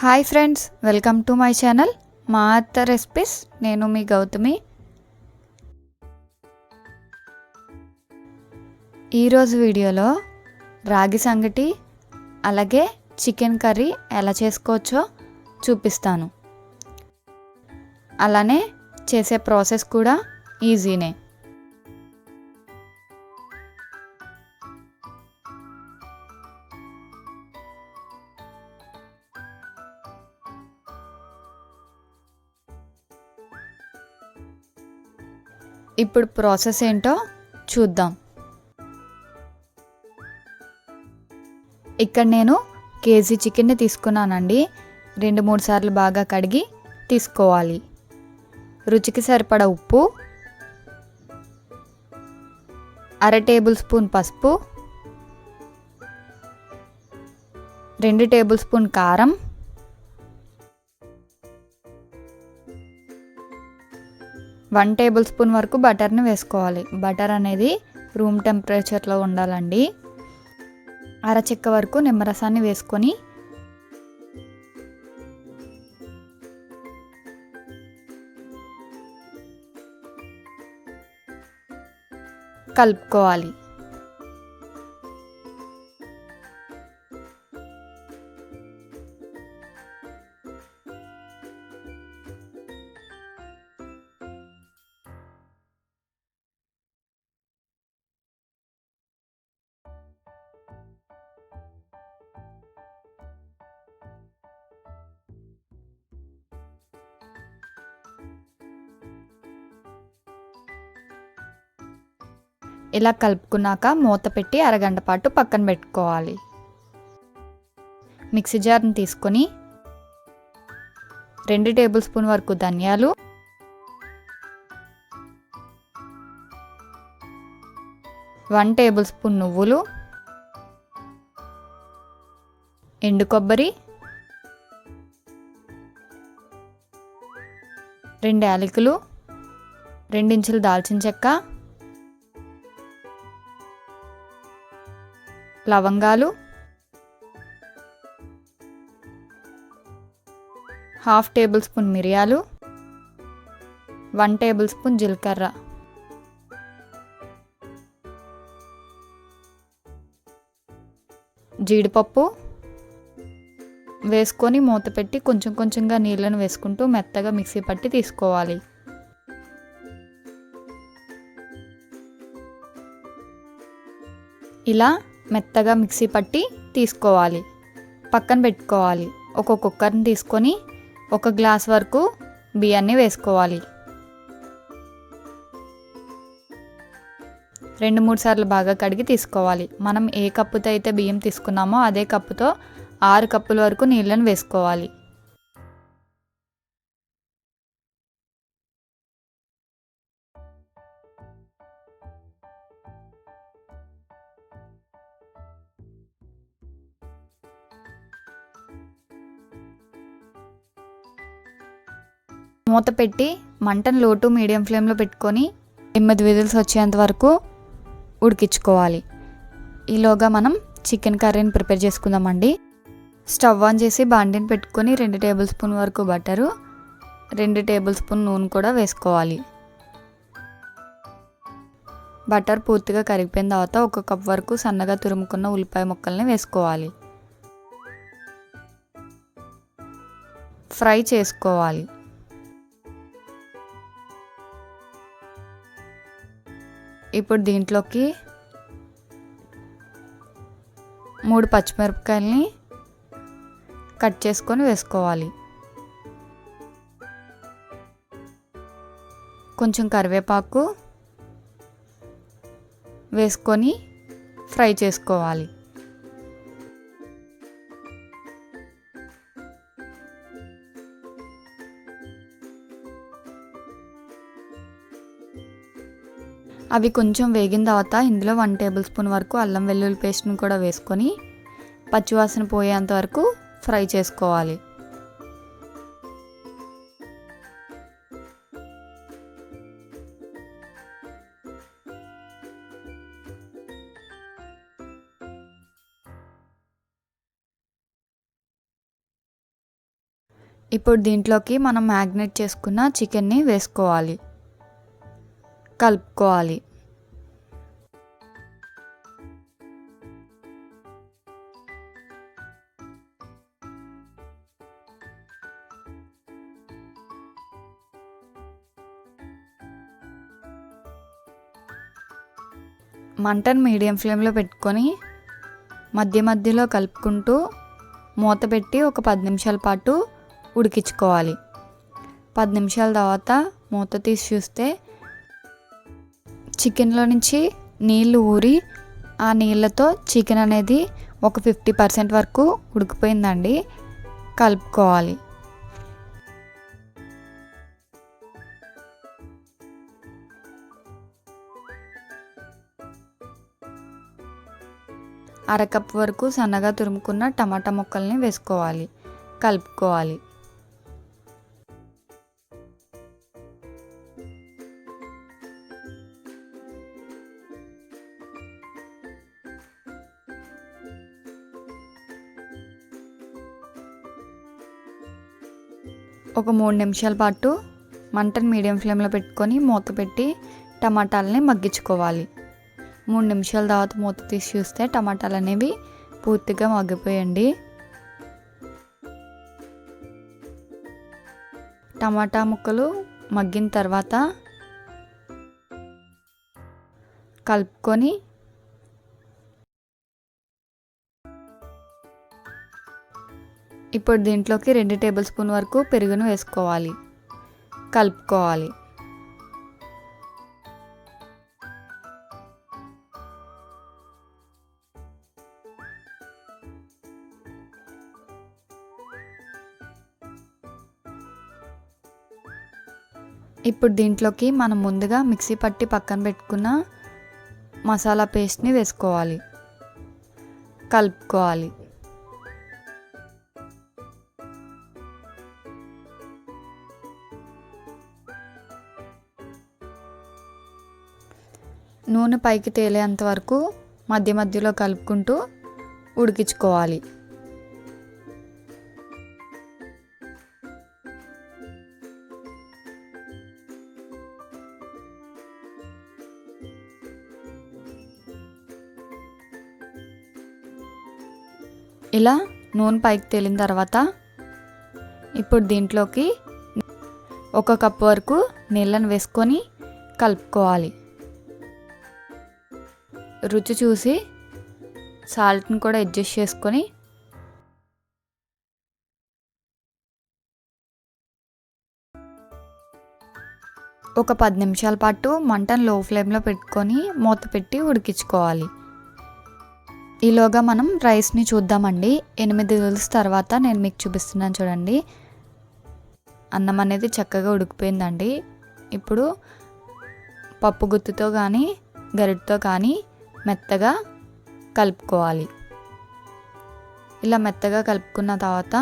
Hi friends welcome to my channel మా అత్త recipes. నేను మీ గౌతమి. ఈరోజు వీడియోలో రాగి సంగటి అలాగే చికెన్ కర్రీ ఎలా చేసుకోవచ్చో చూపిస్తాను. అలానే చేసే ప్రాసెస్ కూడా ఈజీనే. ఇప్పుడు ప్రాసెస్ ఏంటో చూద్దాం. ఇక్కడ నేను కేజీ చికెన్ని తీసుకున్నానండి. రెండు మూడు సార్లు బాగా కడిగి తీసుకోవాలి. రుచికి సరిపడ ఉప్పు అర టేబుల్ స్పూన్ పసుపు రెండు టేబుల్ స్పూన్ కారం వన్ టేబుల్ స్పూన్ వరకు బటర్ని వేసుకోవాలి. బటర్ అనేది రూమ్ టెంపరేచర్లో ఉండాలండి. అరచెక్క వరకు నిమ్మరసాన్ని వేసుకొని కలుపుకోవాలి. ఇలా కలుపుకున్నాక మూత పెట్టి అరగంట పాటు పక్కన పెట్టుకోవాలి. మిక్సీ జార్ని తీసుకొని రెండు టేబుల్ స్పూన్ వరకు ధనియాలు వన్ టేబుల్ స్పూన్ నువ్వులు ఎండు కొబ్బరి రెండు యాలకులు రెండించులు దాల్చిన చెక్క లవంగాలు హాఫ్ టేబుల్ స్పూన్ మిరియాలు వన్ టేబుల్ స్పూన్ జీలకర్ర. జీడిపప్పు వేసుకొని మూత పెట్టి కొంచెం కొంచెంగా నీళ్ళను వేసుకుంటూ మెత్తగా మిక్సీ పట్టి తీసుకోవాలి. ఇలా మెత్తగా మిక్సీ పట్టి తీసుకోవాలి. పక్కన పెట్టుకోవాలి. ఒక కుక్కర్ని తీసుకొని ఒక గ్లాస్ వరకు బియ్యాన్ని వేసుకోవాలి. రెండు మూడు సార్లు బాగా కడిగి తీసుకోవాలి. మనం ఏ కప్పుతో అయితే బియ్యం తీసుకున్నామో అదే కప్పుతో ఆరు కప్పుల వరకు నీళ్ళను వేసుకోవాలి. మూత పెట్టి మంటను లో టు మీడియం ఫ్లేమ్లో పెట్టుకొని ఎనిమిది విజిల్స్ వచ్చేంత వరకు ఉడికించుకోవాలి. ఈలోగా మనం చికెన్ కర్రీని ప్రిపేర్ చేసుకుందామండి. స్టవ్ ఆన్ చేసి బాండిని పెట్టుకొని రెండు టేబుల్ స్పూన్ వరకు బటరు రెండు టేబుల్ స్పూన్ నూనె కూడా వేసుకోవాలి. బటర్ పూర్తిగా కరిగిపోయిన తర్వాత ఒక కప్ వరకు సన్నగా తురుముకున్న ఉల్లిపాయ ముక్కల్ని వేసుకోవాలి. ఫ్రై చేసుకోవాలి. ఇప్పుడు దీంట్లోకి మూడు పచ్చిమిరపకాయలని కట్ చేసుకొని వేసుకోవాలి. కొంచెం కరివేపాకు వేసుకొని ఫ్రై చేసుకోవాలి. అవి కొంచెం వేగిన తర్వాత ఇందులో వన్ టేబుల్ స్పూన్ వరకు అల్లం వెల్లుల్లి పేస్ట్ని కూడా వేసుకొని పచ్చివాసన పోయేంత వరకు ఫ్రై చేసుకోవాలి. ఇప్పుడు దీంట్లోకి మనం మ్యాగ్నేట్ చేసుకున్న చికెన్ని వేసుకోవాలి. కలుపుకోవాలి. మంటను మీడియం ఫ్లేమ్లో పెట్టుకొని మధ్య మధ్యలో కలుపుకుంటూ మూత పెట్టి ఒక పది నిమిషాల పాటు ఉడికించుకోవాలి. పది నిమిషాల తర్వాత మూత తీసి చూస్తే చికెన్లో నుంచి నీళ్ళు ఊరి ఆ నీళ్ళతో చికెన్ అనేది ఒక ఫిఫ్టీ పర్సెంట్ వరకు ఉడికిపోయిందండి. కలుపుకోవాలి. అరకప్ వరకు సన్నగా తురుముకున్న టమాటా ముక్కల్ని వేసుకోవాలి. కలుపుకోవాలి. ఒక మూడు నిమిషాల పాటు మంటను మీడియం ఫ్లేమ్లో పెట్టుకొని మూత పెట్టి టమాటాలని మగ్గించుకోవాలి. మూడు నిమిషాల తర్వాత మూత తీసి చూస్తే టమాటాలు అనేవి పూర్తిగా మగ్గిపోయండి. టమాటా ముక్కలు మగ్గిన తర్వాత కలుపుకొని ఇప్పుడు దీంట్లోకి రెండు టేబుల్ స్పూన్ వరకు పెరుగును వేసుకోవాలి. కలుపుకోవాలి. ఇప్పుడు దీంట్లోకి మనం ముందుగా మిక్సీ పట్టి పక్కన పెట్టుకున్న మసాలా పేస్ట్ని వేసుకోవాలి. కలుపుకోవాలి. నూనె పైకి తేలేంత వరకు మధ్య మధ్యలో కలుపుకుంటూ ఉడికించుకోవాలి. ఇలా నూనె పైకి తేలిన తర్వాత ఇప్పుడు దీంట్లోకి ఒక కప్పు వరకు నీళ్ళను వేసుకొని కలుపుకోవాలి. రుచి చూసి సాల్ట్ని కూడా అడ్జస్ట్ చేసుకొని ఒక పది నిమిషాల పాటు మంటను లో ఫ్లేమ్లో పెట్టుకొని మూత పెట్టి ఉడికించుకోవాలి. ఈలోగా మనం రైస్ని చూద్దామండి. ఎనిమిది రోజుల తర్వాత నేను మీకు చూపిస్తున్నాను చూడండి. అన్నం అనేది చక్కగా ఉడికిపోయిందండి. ఇప్పుడు పప్పు గుత్తుతో కానీ గరిటతో కానీ మెత్తగా కలుపుకోవాలి. ఇలా మెత్తగా కలుపుకున్న తర్వాత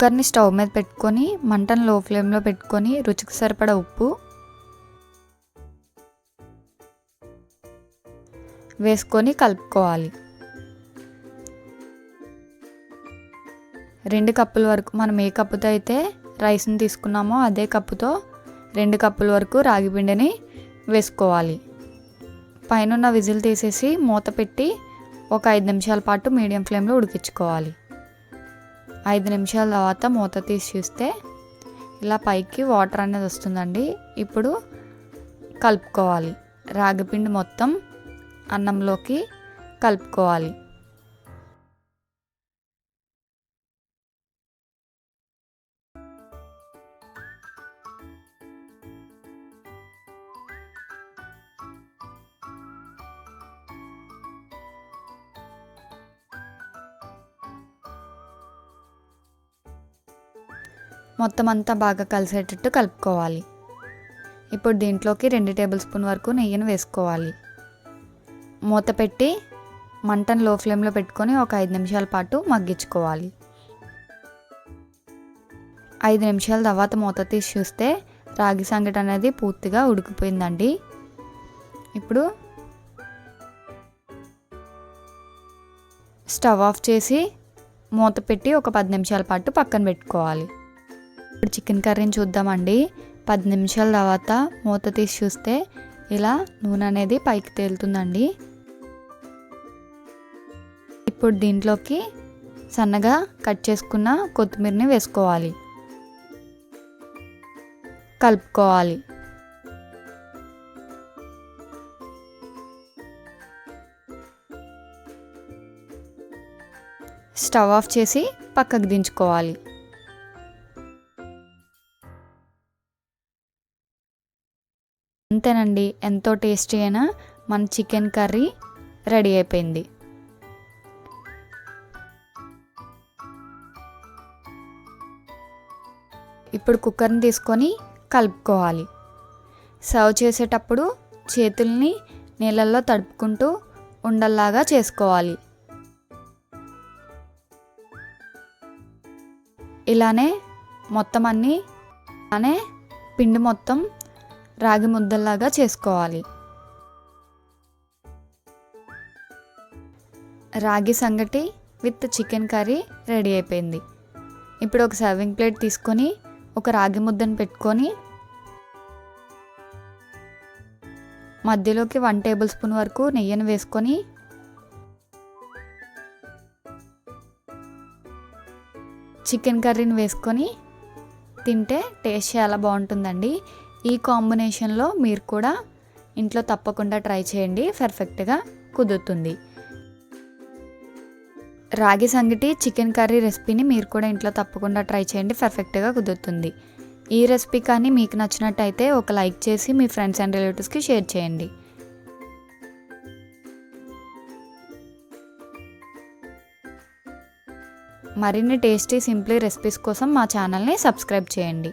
కుక్కర్ని స్టవ్ మీద పెట్టుకొని మంటను లో ఫ్లేమ్లో పెట్టుకొని రుచికి సరిపడ ఉప్పు వేసుకొని కలుపుకోవాలి. రెండు కప్పుల వరకు మనం ఏ కప్పుతో అయితే రైస్ని తీసుకున్నామో అదే కప్పుతో రెండు కప్పుల వరకు రాగి పిండిని వేసుకోవాలి. పైన విజిల్ తీసేసి మూత పెట్టి ఒక ఐదు నిమిషాల పాటు మీడియం ఫ్లేమ్లో ఉడికించుకోవాలి. ఐదు నిమిషాల తర్వాత మూత తీసి చూస్తే ఇలా పైకి వాటర్ అనేది వస్తుందండి. ఇప్పుడు కలుపుకోవాలి. రాగిపిండి మొత్తం అన్నంలోకి కలుపుకోవాలి. మొత్తం అంతా బాగా కలిసేటట్టు కలుపుకోవాలి. ఇప్పుడు దీంట్లోకి రెండు టేబుల్ స్పూన్ వరకు నెయ్యిని వేసుకోవాలి. మూత పెట్టి మంటను లో ఫ్లేమ్లో పెట్టుకొని ఒక ఐదు నిమిషాల పాటు మగ్గించుకోవాలి. ఐదు నిమిషాల తర్వాత మూత తీసి చూస్తే రాగి సంగటి అనేది పూర్తిగా ఉడికిపోయిందండి. ఇప్పుడు స్టవ్ ఆఫ్ చేసి మూత పెట్టి ఒక పది నిమిషాల పాటు పక్కన పెట్టుకోవాలి. ఇప్పుడు చికెన్ కర్రీని చూద్దామండి. పది నిమిషాల తర్వాత మూత తీసి చూస్తే ఇలా నూనె అనేది పైకి తేలుతుందండి. ఇప్పుడు దీంట్లోకి సన్నగా కట్ చేసుకున్న కొత్తిమీరని వేసుకోవాలి. కలుపుకోవాలి. స్టవ్ ఆఫ్ చేసి పక్కకు దించుకోవాలి. అంతేనండి. ఎంతో టేస్టీ అయిన మన చికెన్ కర్రీ రెడీ అయిపోయింది. ఇప్పుడు కుక్కర్ని తీసుకొని కలుపుకోవాలి. సర్వ్ చేసేటప్పుడు చేతుల్ని నీళ్ళల్లో తడుపుకుంటూ ఉండల్లాగా చేసుకోవాలి. ఇలానే మొత్తం అన్నీ అలానే పిండి మొత్తం రాగి ముద్దల్లాగా చేసుకోవాలి. రాగి సంగటి విత్ చికెన్ కర్రీ రెడీ అయిపోయింది. ఇప్పుడు ఒక సర్వింగ్ ప్లేట్ తీసుకొని ఒక రాగి ముద్దను పెట్టుకొని మధ్యలోకి వన్ టేబుల్ స్పూన్ వరకు నెయ్యిని వేసుకొని చికెన్ కర్రీని వేసుకొని తింటే టేస్ట్ చాలా బాగుంటుందండి. ఈ కాంబినేషన్లో మీరు కూడా ఇంట్లో తప్పకుండా ట్రై చేయండి. పర్ఫెక్ట్గా కుదురుతుంది. రాగి సంగటి చికెన్ కర్రీ రెసిపీని మీరు కూడా ఇంట్లో తప్పకుండా ట్రై చేయండి. పర్ఫెక్ట్గా కుదురుతుంది. ఈ రెసిపీ కానీ మీకు నచ్చినట్టయితే ఒక లైక్ చేసి మీ ఫ్రెండ్స్ అండ్ రిలేటివ్స్కి షేర్ చేయండి. మరిన్ని టేస్టీ సింప్లీ రెసిపీస్ కోసం మా ఛానల్ని సబ్స్క్రైబ్ చేయండి.